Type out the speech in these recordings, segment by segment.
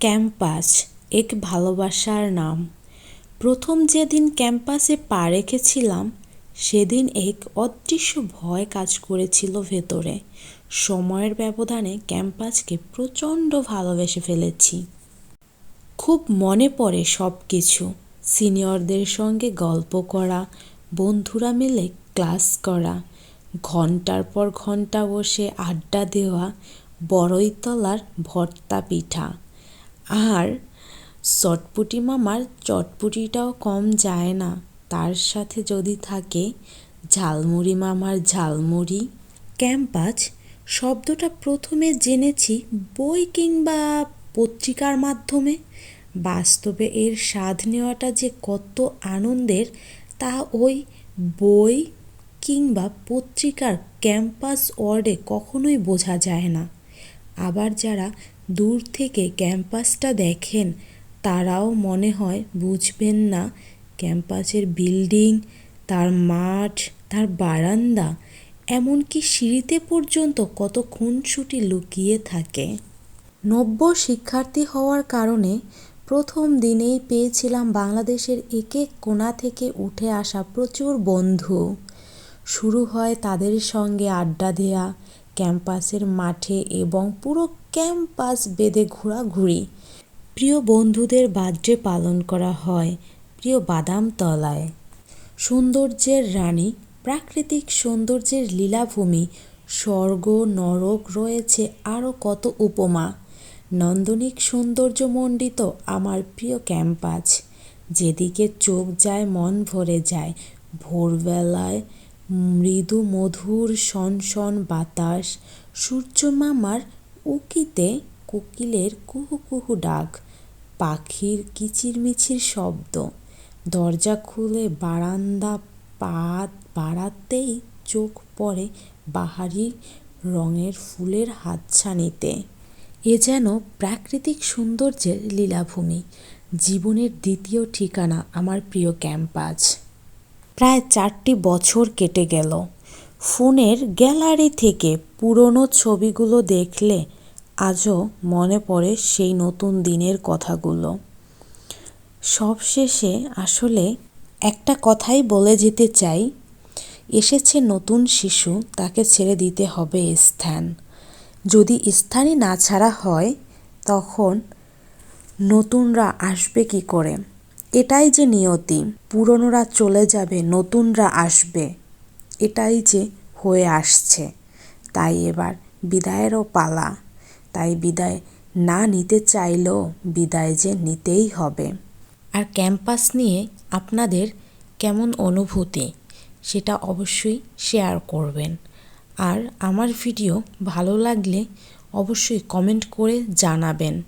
Campus, এক ভালোবাসার নাম। প্রথম যেদিন ক্যাম্পাসে পা রেখেছিলাম, সেদিন এক অদৃশ্য ভয় কাজ করেছিল ভেতরে। সময়ের ব্যবধানে ক্যাম্পাসকে প্রচণ্ড ভালোবেসে ফেলেছি। খুব মনে পড়ে সব কিছু সিনিয়রদের সঙ্গে গল্প করা, বন্ধুরা মিলে ক্লাস করা, ঘণ্টার পর ঘণ্টা বসে আড্ডা দেওয়া, বড়ইতলার ভর্তা পিঠা। আর চটপুটি মামার চটপুটিটাও কম যায় না। তার সাথে যদি থাকে ঝালমুড়ি মামার ঝালমুড়ি। ক্যাম্পাস শব্দটা প্রথমে জেনেছি বই কিংবা পত্রিকার মাধ্যমে। বাস্তবে এর স্বাদ নেওয়াটা যে কত আনন্দের তা ওই বই কিংবা পত্রিকার ক্যাম্পাস ওয়ার্ডে কখনোই বোঝা যায় না। আবার যারা দূর থেকে ক্যাম্পাসটা দেখেন, তারাও মনে হয় বুঝবেন না, ক্যাম্পাসের বিল্ডিং, তার মাঠ, তার বারান্দা, এমনকি সিঁড়িতে পর্যন্ত কত খুনসুটি লুকিয়ে থাকে। নব্য শিক্ষার্থী হওয়ার কারণে প্রথম দিনেই পেয়েছিলাম বাংলাদেশের এক এক কোণা থেকে উঠে আসা প্রচুর বন্ধু। শুরু হয় তাদের সঙ্গে আড্ডা দেয়া ক্যাম্পাসের মাঠে এবং পুরো ক্যাম্পাস বেঁধে ঘোরাঘুরি। প্রিয় বন্ধুদের বার্থডে পালন করা হয় প্রিয় বাদামতলায় সৌন্দর্যের রানী, প্রাকৃতিক সৌন্দর্যের লীলাভূমি, স্বর্গ, নরক রয়েছে আরও কত উপমা। নন্দনিক সৌন্দর্যমণ্ডিত আমার প্রিয় ক্যাম্পাস। যেদিকে চোখ যায়, মন ভরে যায়। ভোরবেলায় মৃদু মধুর শনশন বাতাস সূর্যমামার উকিতে কোকিলের কুহু কুহু ডাক, পাখির কিচিরমিচির শব্দ। দরজা খুলে বারান্দা পা বাড়াতেই চোখ পড়ে বাহারি রঙের ফুলের হাতছানিতে। এ যেন প্রাকৃতিক সৌন্দর্যের লীলাভূমি, জীবনের দ্বিতীয় ঠিকানা আমার প্রিয় ক্যাম্পাস। প্রায় চারটি বছর কেটে গেল। ফোনের গ্যালারি থেকে পুরনো ছবিগুলো দেখলে আজও মনে পড়ে সেই নতুন দিনের কথাগুলো। সবশেষে আসলে একটা কথাই বলে যেতে চাই, এসেছে নতুন শিশু, তাকে ছেড়ে দিতে হবে স্থান। যদি স্থানই না ছাড়া হয়, তখন নতুনরা আসবে কি করে? এটাই যে নিয়তি, পুরনোরা চলে যাবে, নতুনরা আসবে। এটাই যে হয়ে আসছে। তাই এবার বিদায়েরও পালা। তাই বিদায় না নিতে চাইলেও বিদায় যে নিতেই হবে। আর ক্যাম্পাস নিয়ে আপনাদের কেমন অনুভূতি, সেটা অবশ্যই শেয়ার করবেন। আর আমার ভিডিও ভালো লাগলে অবশ্যই কমেন্ট করে জানাবেন।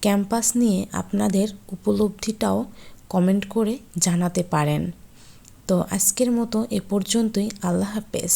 ক্যাম্পাস নিয়ে আপনাদের উপলব্ধিটাও কমেন্ট করে জানাতে পারেন। তো আজকের মতো এ পর্যন্তই। আল্লাহ হাফেজ।